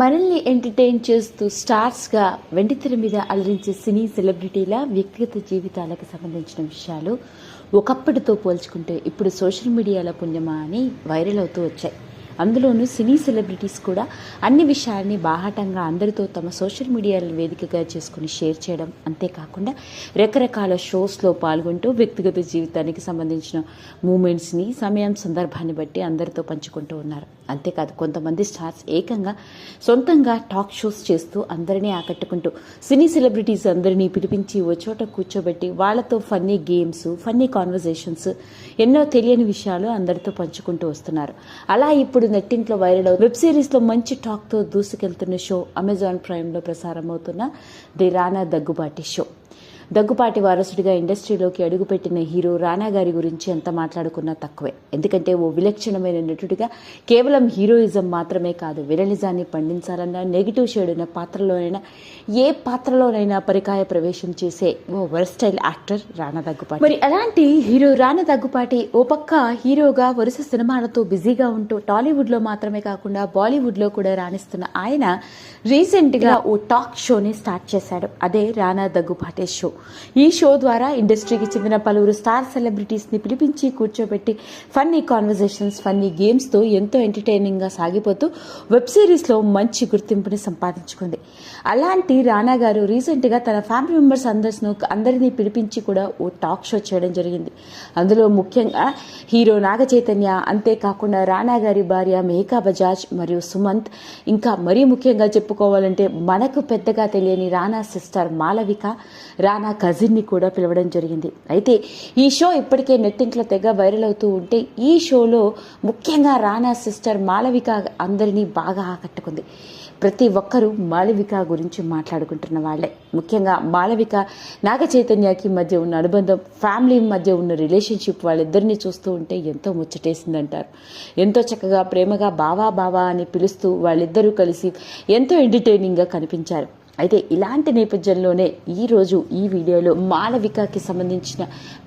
మనల్ని ఎంటర్టైన్ చేస్తూ స్టార్స్గా వెండితెర మీద అలరించే సినీ సెలబ్రిటీల వ్యక్తిగత జీవితాలకు సంబంధించిన విషయాలు ఒకప్పటితో పోల్చుకుంటే ఇప్పుడు సోషల్ మీడియాల పుణ్యమా అని వైరల్ అవుతూ వచ్చాయి. అందులోనూ సినీ సెలబ్రిటీస్ కూడా అన్ని విషయాల్ని బాహాటంగా అందరితో తమ సోషల్ మీడియాలను వేదికగా చేసుకుని షేర్ చేయడం అంతేకాకుండా రకరకాల షోస్లో పాల్గొంటూ వ్యక్తిగత జీవితానికి సంబంధించిన మూమెంట్స్ని సమయం సందర్భాన్ని బట్టి అందరితో పంచుకుంటూ ఉన్నారు. అంతేకాదు కొంతమంది స్టార్స్ ఏకంగా సొంతంగా టాక్ షోస్ చేస్తూ అందరినీ ఆకట్టుకుంటూ సినీ సెలబ్రిటీస్ అందరినీ పిలిపించి ఓ చోట కూర్చోబెట్టి వాళ్ళతో ఫన్నీ గేమ్స్ ఫన్నీ కాన్వర్జేషన్స్ ఎన్నో తెలియని విషయాలు అందరితో పంచుకుంటూ వస్తున్నారు. అలా ఇప్పుడు నెట్టింట్లో వైరల్ అవు వెబ్ సిరీస్లో మంచి టాక్తో దూసుకెళ్తున్న షో అమెజాన్ ప్రైమ్లో ప్రసారం అవుతున్న ది రానా దగ్గుబాటి షో. దగ్గుపాటి వారసుడిగా ఇండస్ట్రీలోకి అడుగుపెట్టిన హీరో రానా గారి గురించి ఎంత మాట్లాడుకున్నా తక్కువే. ఎందుకంటే ఓ విలక్షణమైన నటుడిగా కేవలం హీరోయిజం మాత్రమే కాదు విరలిజాన్ని పండించాలన్న నెగిటివ్ షేడ్ ఉన్న పాత్రలోనైనా ఏ పాత్రలోనైనా పరికాయ ప్రవేశం చేసే ఓ వర్స్టైల్ యాక్టర్ రానా దగ్గుపాటి. మరి అలాంటి హీరో రానా దగ్గుపాటి ఓ పక్క హీరోగా వరుస సినిమాలతో బిజీగా ఉంటూ టాలీవుడ్లో మాత్రమే కాకుండా బాలీవుడ్లో కూడా రాణిస్తున్న ఆయన రీసెంట్గా ఓ టాక్ షోని స్టార్ట్ చేశాడు. అదే రానా దగ్గుపాటి షో. ఈ షో ద్వారా ఇండస్ట్రీకి చెందిన పలువురు స్టార్ సెలబ్రిటీస్ని పిలిపించి కూర్చోబెట్టి ఫన్నీ కాన్వర్జేషన్స్ ఫన్నీ గేమ్స్తో ఎంతో ఎంటర్టైనింగ్గా సాగిపోతూ వెబ్ సిరీస్లో మంచి గుర్తింపుని సంపాదించుకుంది. అలాంటి రానా గారు రీసెంట్గా తన ఫ్యామిలీ మెంబర్స్ అందర్స్ను అందరినీ పిలిపించి కూడా ఓ టాక్ షో చేయడం జరిగింది. అందులో ముఖ్యంగా హీరో నాగ చైతన్య అంతేకాకుండా రానా గారి భార్య మేకా బజాజ్ మరియు సుమంత్. ఇంకా మరీ ముఖ్యంగా చెప్పుకోవాలంటే మనకు పెద్దగా తెలియని రానా సిస్టర్ మాలవిక. రానా కజిన్ని కూడా పిలవడం జరిగింది. అయితే ఈ షో ఇప్పటికే నెట్టింట్లో తెగ వైరల్ అవుతూ ఉంటే ఈ షోలో ముఖ్యంగా రానా సిస్టర్ మాలవిక అందరినీ బాగా ఆకట్టుకుంది. ప్రతి ఒక్కరూ మాలవిక గురించి మాట్లాడుకుంటున్న వాళ్ళే. ముఖ్యంగా మాలవిక నాగ చైతన్యకి మధ్య ఉన్న అనుబంధం ఫ్యామిలీ మధ్య ఉన్న రిలేషన్షిప్ వాళ్ళిద్దరిని చూస్తూ ఉంటే ఎంతో ముచ్చటేసిందంటారు. ఎంతో చక్కగా ప్రేమగా బావా బావా అని పిలుస్తూ వాళ్ళిద్దరూ కలిసి ఎంతో ఎంటర్టైనింగ్గా కనిపించారు. అయితే ఇలాంటి నేపథ్యంలోనే ఈరోజు ఈ వీడియోలో మాలవికకి సంబంధించిన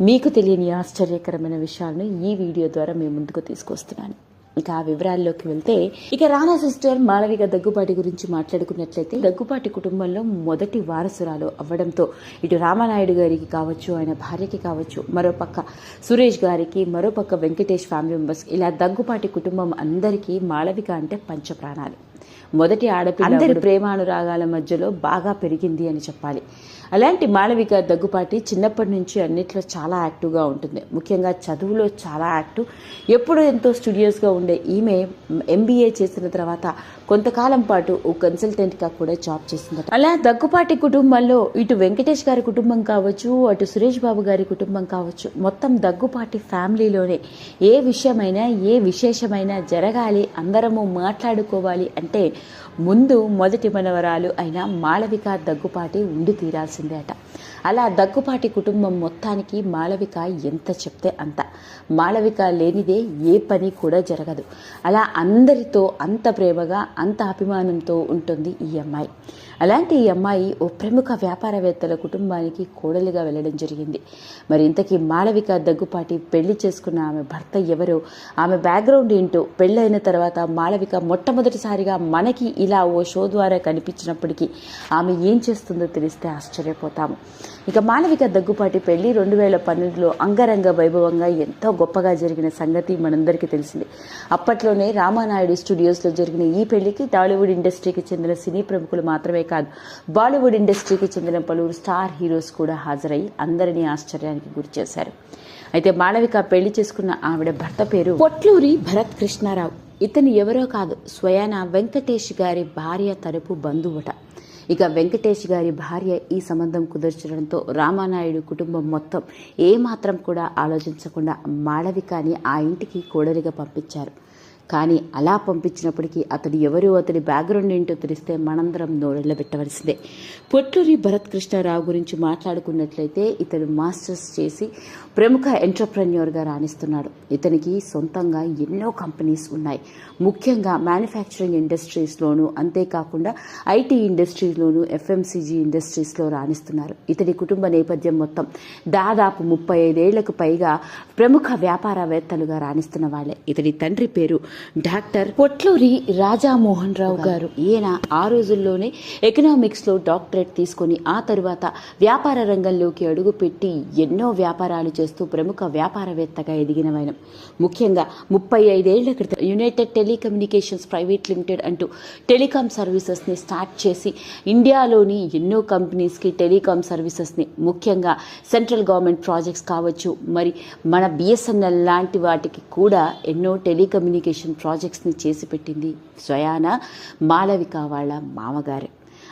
మీకు తెలియని ఆశ్చర్యకరమైన విషయాలను ఈ వీడియో ద్వారా మేము ముందుకు తీసుకొస్తున్నాను. ఇక ఆ వివరాల్లోకి వెళ్తే ఇక రానా సిస్టర్ మాలవిక దగ్గుపాటి గురించి మాట్లాడుకున్నట్లయితే దగ్గుపాటి కుటుంబంలో మొదటి వారసురాలు అవ్వడంతో ఇటు రామానాయుడు గారికి కావచ్చు ఆయన భార్యకి కావచ్చు మరోపక్క సురేష్ గారికి మరోపక్క వెంకటేష్ ఫ్యామిలీ మెంబర్స్ ఇలా దగ్గుపాటి కుటుంబం అందరికీ మాలవిక అంటే పంచప్రాణాలు. మొదటి ఆడపిల్ల అందరి ప్రేమానురాగాల మధ్యలో బాగా పెరిగింది అని చెప్పాలి. అలాంటి మాళవిక దగ్గుపాటి చిన్నప్పటి నుంచి అన్నిట్లో చాలా యాక్టివ్గా ఉంటుంది. ముఖ్యంగా చదువులో చాలా యాక్టివ్. ఎప్పుడు ఎంతో స్టూడియోస్గా ఉండే ఈమె ఎంబీఏ చేసిన తర్వాత కొంతకాలం పాటు ఓ కన్సల్టెంట్గా కూడా జాబ్ చేసిందట. అలా దగ్గుపాటి కుటుంబంలో ఇటు వెంకటేష్ గారి కుటుంబం కావచ్చు అటు సురేష్ బాబు గారి కుటుంబం కావచ్చు మొత్తం దగ్గుపాటి ఫ్యామిలీలోనే ఏ విషయమైనా ఏ విశేషమైనా జరగాలి అందరము మాట్లాడుకోవాలి అంటే ముందు మొదటి మనవరాలు అయిన మాళవిక దగ్గుపాటి ఉండి తీరాల్సిందే అట అలా దగ్గుపాటి కుటుంబం మొత్తానికి మాళవిక ఎంత చెప్తే అంత. మాళవిక లేనిదే ఏ పని కూడా జరగదు. అలా అందరితో అంత ప్రేమగా అంత అభిమానంతో ఉంటుంది ఈ అమ్మాయి. అలాంటి ఈ అమ్మాయి ఓ ప్రముఖ వ్యాపారవేత్తల కుటుంబానికి కోడలిగా వెళ్ళడం జరిగింది. మరి ఇంతకీ మాళవిక దగ్గుపాటి పెళ్ళి చేసుకున్న ఆమె భర్త ఎవరో? ఆమె బ్యాక్గ్రౌండ్ ఏంటో? పెళ్ళైన తర్వాత మాళవిక మొట్టమొదటిసారిగా మనకి ఇలా ఓ షో ద్వారా కనిపించినప్పటికీ ఆమె ఏం చేస్తుందో తెలిస్తే ఆశ్చర్యపోతాము. ఇక మాలవిక దగ్గుపాటి పెళ్ళి రెండు వేల పన్నెండులో అంగరంగ వైభవంగా ఎంతో గొప్పగా జరిగిన సంగతి మనందరికీ తెలిసింది. అప్పట్లోనే రామానాయుడు స్టూడియోస్లో జరిగిన ఈ పెళ్ళికి టాలీవుడ్ ఇండస్ట్రీకి చెందిన సినీ ప్రముఖులు మాత్రమే కాదు బాలీవుడ్ ఇండస్ట్రీకి చెందిన పలువురు స్టార్ హీరోస్ కూడా హాజరై అందరినీ ఆశ్చర్యానికి గురి చేశారు. అయితే మాళవిక పెళ్ళి చేసుకున్న ఆవిడ భర్త పేరు పొట్లూరి భరత్ కృష్ణారావు. ఇతను ఎవరో కాదు స్వయాన వెంకటేష్ గారి భార్య తరపు బంధువుట. ఇక వెంకటేష్ గారి భార్య ఈ సంబంధం కుదర్చడంతో రామానాయుడు కుటుంబం మొత్తం ఏమాత్రం కూడా ఆలోచించకుండా మాళవికని ఆ ఇంటికి కోడలిగా పంపించారు. కానీ అలా పంపించినప్పటికీ అతడు ఎవరు అతడి బ్యాక్గ్రౌండ్ ఏంటో తెలిస్తే మనందరం నోరెళ్ళబెట్టవలసిందే పొట్లూరి భరత్ కృష్ణారావు గురించి మాట్లాడుకున్నట్లయితే ఇతడు మాస్టర్స్ చేసి ప్రముఖ ఎంటర్ప్రెన్యూర్గా రాణిస్తున్నాడు. ఇతనికి సొంతంగా ఎన్నో కంపెనీస్ ఉన్నాయి. ముఖ్యంగా మ్యానుఫ్యాక్చరింగ్ ఇండస్ట్రీస్లోనూ అంతేకాకుండా ఐటీ ఇండస్ట్రీలోను ఎఫ్ఎంసీజీ ఇండస్ట్రీస్లో రాణిస్తున్నారు. ఇతడి కుటుంబ నేపథ్యం మొత్తం దాదాపు ముప్పై ఐదేళ్ళకు పైగా ప్రముఖ వ్యాపారవేత్తలుగా రాణిస్తున్న వాళ్ళే. ఇతడి తండ్రి పేరు డాక్టర్ పొట్లూరి రాజామోహన్ రావు గారు. ఈయన ఆ రోజుల్లోనే ఎకనామిక్స్లో డాక్టరేట్ తీసుకొని ఆ తరువాత వ్యాపార రంగంలోకి అడుగుపెట్టి ఎన్నో వ్యాపారాలు చేస్తూ ప్రముఖ వ్యాపారవేత్తగా ఎదిగిన ఆయన. ముఖ్యంగా ముప్పై ఐదేళ్ళ క్రితం యునైటెడ్ టెలికమ్యూనికేషన్స్ ప్రైవేట్ లిమిటెడ్ అంటూ టెలికాం సర్వీసెస్ని స్టార్ట్ చేసి ఇండియాలోని ఎన్నో కంపెనీస్కి టెలికాం సర్వీసెస్ని ముఖ్యంగా సెంట్రల్ గవర్నమెంట్ ప్రాజెక్ట్స్ కావచ్చు మరి మన బిఎస్ఎన్ఎల్ లాంటి వాటికి కూడా ఎన్నో టెలికమ్యూనికేషన్ ప్రాజెక్ట్స్ని చేసి పెట్టింది స్వయాన మాలవిక వాళ్ళ మామగారే.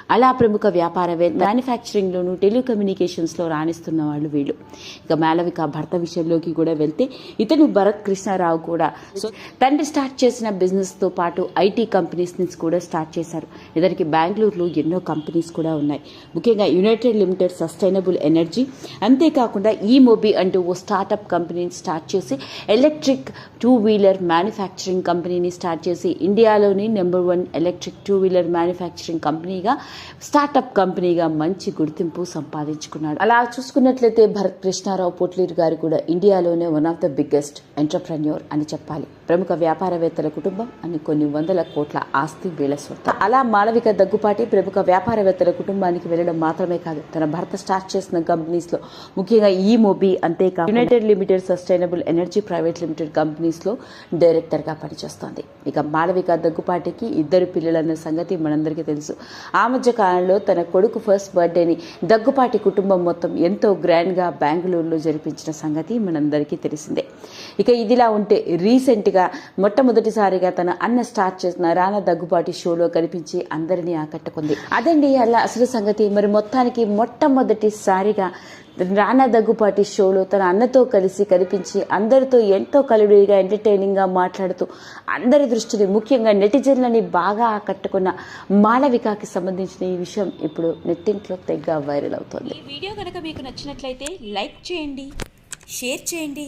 అలా ప్రముఖ వ్యాపారవేత్త మ్యానుఫ్యాక్చరింగ్లోను టెలికమ్యూనికేషన్స్లో రాణిస్తున్న వాళ్ళు వీళ్ళు. ఇక మాలవిక భర్త విషయంలోకి కూడా వెళ్తే ఇతను భరత్ కృష్ణారావు కూడా. సో తండ్రి స్టార్ట్ చేసిన బిజినెస్తో పాటు ఐటీ కంపెనీస్ని కూడా స్టార్ట్ చేశారు. ఇతనికి బెంగళూరులో ఎన్నో కంపెనీస్ కూడా ఉన్నాయి. ముఖ్యంగా యునైటెడ్ లిమిటెడ్ సస్టైనబుల్ ఎనర్జీ అంతేకాకుండా ఈ మోబీ అంటూ ఓ స్టార్టప్ కంపెనీని స్టార్ట్ చేసి ఎలక్ట్రిక్ టూ వీలర్ మ్యానుఫ్యాక్చరింగ్ కంపెనీని స్టార్ట్ చేసి ఇండియాలోని number one electric two wheeler manufacturing కంపెనీగా startup కంపెనీగా మంచి గుర్తింపు సంపాదించుకున్నాడు. అలా చూసుకున్నట్లయితే భరత్ కృష్ణారావు పోట్లీరు గారు కూడా ఇండియాలోనే one of the biggest entrepreneur అని చెప్పాలి. ప్రముఖ వ్యాపారవేత్తల కుటుంబం అని కొన్ని వందల కోట్ల ఆస్తి వీళ్ళ సొంత. అలా మాళవిక దగ్గుపాటి ప్రముఖ వ్యాపారవేత్తల కుటుంబానికి వెళ్ళడం మాత్రమే కాదు తన భర్త స్టార్ట్ చేసిన కంపెనీస్లో ముఖ్యంగా ఈ మొబీ అంతేకాదు United Limited Sustainable Energy Private Limited కంపెనీస్లో డైరెక్టర్గా పనిచేస్తోంది. ఇక మాళవిక దగ్గుపాటికి ఇద్దరు పిల్లలన్న సంగతి మనందరికీ తెలుసు. ఆ మధ్య కాలంలో తన కొడుకు ఫస్ట్ బర్త్డేని దగ్గుపాటి కుటుంబం మొత్తం ఎంతో గ్రాండ్గా బెంగళూరులో జరిపించిన సంగతి మనందరికీ తెలిసిందే. ఇక ఇదిలా ఉంటే రీసెంట్ నటిగా మొట్టమొదటిసారిగా తన అన్న స్టార్ట్ చేసిన రానా దగ్గుపాటి షోలో కనిపించి అందరినీ ఆకట్టుకుంది. అదండి అలా అసలు సంగతి. మరి మొత్తానికి మొట్టమొదటిసారిగా రానా దగ్గుపాటి షోలో తన అన్నతో కలిసి కనిపించి అందరితో ఎంతో కలుడిగా ఎంటర్టైనింగ్గా మాట్లాడుతూ అందరి దృష్టిని ముఖ్యంగా నెటిజన్లని బాగా ఆకట్టుకున్న మాళవికకి సంబంధించిన ఈ విషయం ఇప్పుడు నెట్టింట్లో తెగ్గా వైరల్ అవుతోంది. ఈ వీడియో కనుక మీకు నచ్చినట్లయితే లైక్ చేయండి షేర్ చేయండి.